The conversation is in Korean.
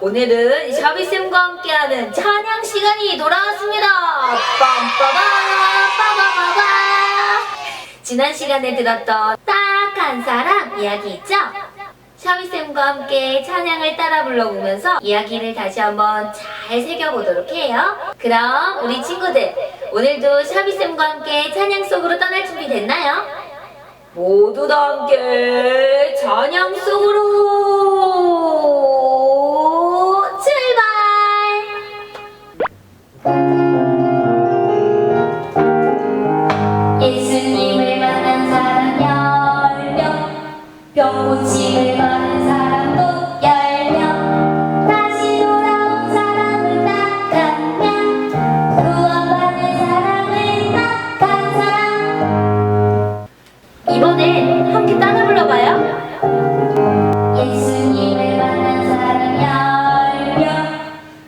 오늘은 샤비쌤과 함께하는 찬양 시간이 돌아왔습니다. 빰빠바 빠바바바. 지난 시간에 들었던 딱한 사람 이야기 있죠? 샤비쌤과 함께 찬양을 따라 불러보면서 이야기를 다시 한번 잘 새겨보도록 해요. 그럼 우리 친구들 오늘도 샤비쌤과 함께 찬양 속으로 떠날 준비 됐나요? 모두 다 함께 찬양 속으로